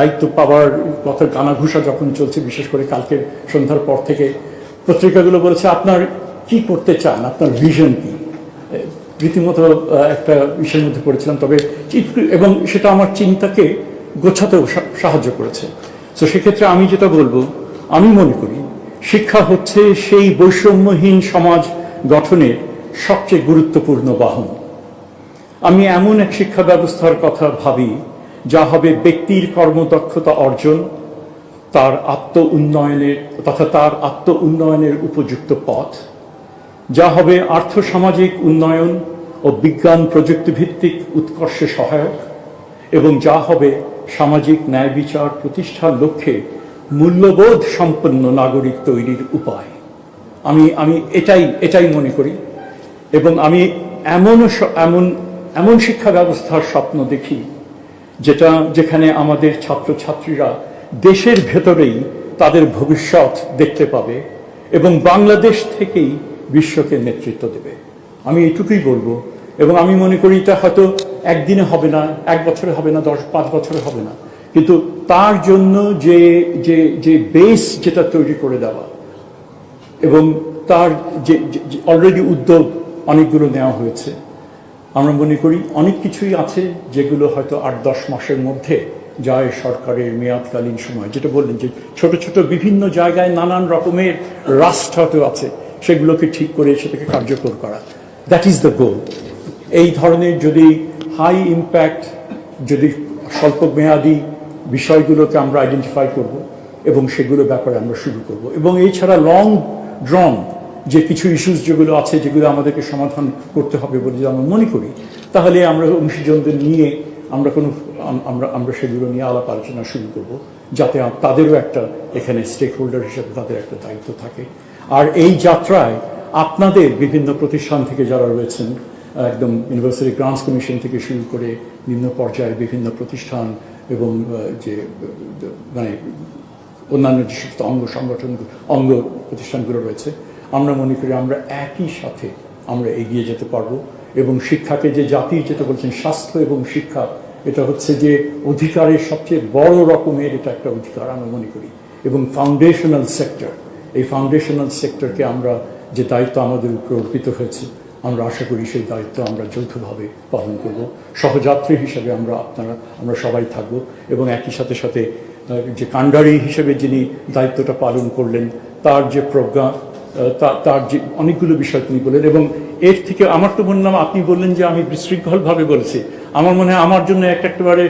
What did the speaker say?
দায়িত্ব পাওয়ার কথা গানাঘুষা যখন চলছে, বিশেষ করে কালকের সন্ধ্যার পর থেকে, পত্রিকাগুলো বলেছে আপনার কি করতে চান, আপনার ভিশন কি? রীতিমতো একটা বিষয়ের মধ্যে পড়েছিলাম, তবে এবং সেটা আমার চিন্তাকে গোছাতেও সাহায্য করেছে। তো সেক্ষেত্রে আমি যেটা বলব, আমি মনে করি, শিক্ষা হচ্ছে সেই বৈষম্যহীন সমাজ গঠনের সবচেয়ে গুরুত্বপূর্ণ বাহন। আমি এমন এক শিক্ষা ব্যবস্থার কথা ভাবি যা হবে ব্যক্তির কর্মদক্ষতা অর্জন, তার আত্ম উন্নয়নের তথা তার আত্ম উন্নয়নের উপযুক্ত পথ, যা হবে আর্থসামাজিক উন্নয়ন ও বিজ্ঞান প্রযুক্তিভিত্তিক উৎকর্ষে সহায়ক, এবং যা হবে সামাজিক ন্যায় বিচার প্রতিষ্ঠার লক্ষ্যে মূল্যবোধ সম্পন্ন নাগরিক তৈরির উপায়। আমি আমি এটাই এটাই মনে করি, এবং আমি এমন এমন এমন শিক্ষা ব্যবস্থার স্বপ্ন দেখি যেটা যেখানে আমাদের ছাত্রছাত্রীরা দেশের ভেতরেই তাদের ভবিষ্যৎ দেখতে পাবে এবং বাংলাদেশ থেকেই বিশ্বকে নেতৃত্ব দেবে। আমি এটুকুই বলব এবং আমি মনে করি এটা হয়তো একদিনে হবে না, এক বছরে হবে না, দশ, পাঁচ বছরে হবে না। কিন্তু তার জন্য যে যে যে বেস যেটা তৈরি করে দেওয়া এবং তার যে অলরেডি উদ্যোগ অনেকগুলো নেওয়া হয়েছে। আমরা মনে করি অনেক কিছুই আছে যেগুলো হয়তো আট, দশ মাসের মধ্যে যায় সরকারের মেয়াদকালীন সময়। যেটা বললেন যে ছোট ছোট বিভিন্ন জায়গায় নানান রকমের রাষ্ট্র হয়তো আছে, সেগুলোকে ঠিক করে সেটাকে কার্যকর করা। দ্যাট ইজ দ্য গোল এই ধরনের যদি হাই ইম্প্যাক্ট যদি স্বল্প মেয়াদি বিষয়গুলোকে আমরা আইডেন্টিফাই করব এবং সেগুলো ব্যাপারে আমরা শুরু করব। এবং এছাড়া লং ড্রন যে কিছু ইস্যুস যেগুলো আছে, যেগুলো আমাদেরকে সমাধান করতে হবে বলে যদি আমরা মনে করি, তাহলে আমরা অংশীজনদের নিয়ে আমরা কোনো আম- আমরা আমরা সেগুলো নিয়ে আলাপ আলোচনা শুরু করব, যাতে তাদেরও একটা এখানে স্টেক হোল্ডার হিসেবে তাদের একটা দায়িত্ব থাকে। আর এই যাত্রায় আপনাদের বিভিন্ন প্রতিষ্ঠান থেকে যারা রয়েছেন, একদম ইউনিভার্সিটি গ্রান্টস কমিশন থেকে শুরু করে নিম্ন পর্যায়ে বিভিন্ন প্রতিষ্ঠান এবং যে মানে অন্যান্য যে সমস্ত অঙ্গ সংগঠন, অঙ্গ প্রতিষ্ঠানগুলো রয়েছে আমরা মনে করি আমরা একই সাথে আমরা এগিয়ে যেতে পারব এবং শিক্ষাকে যে জাতি যেটা বলছেন স্বাস্থ্য এবং শিক্ষা, এটা হচ্ছে যে অধিকারের সবচেয়ে বড় রকমের এটা একটা অধিকার আমরা মনে করি। এবং ফাউন্ডেশনাল সেক্টর এই ফাউন্ডেশনাল সেক্টরকে আমরা যে দায়িত্ব আমাদের উপর অর্পিত হয়েছে, আমরা আশা করি সেই দায়িত্ব আমরা যৌথভাবে পালন করব। সহযাত্রী হিসেবে আমরা আপনারা, আমরা সবাই থাকব এবং একই সাথে সাথে যে কাণ্ডারি হিসেবে যিনি দায়িত্বটা পালন করলেন, তার যে প্রজ্ঞা তার যে অনেকগুলো বিষয় তিনি বললেন এবং এর থেকে আমার তো বললাম, আপনি বললেন যে আমি বিশৃঙ্খলভাবে বলেছি। আমার মনে হয় আমার জন্য একটা একেবারে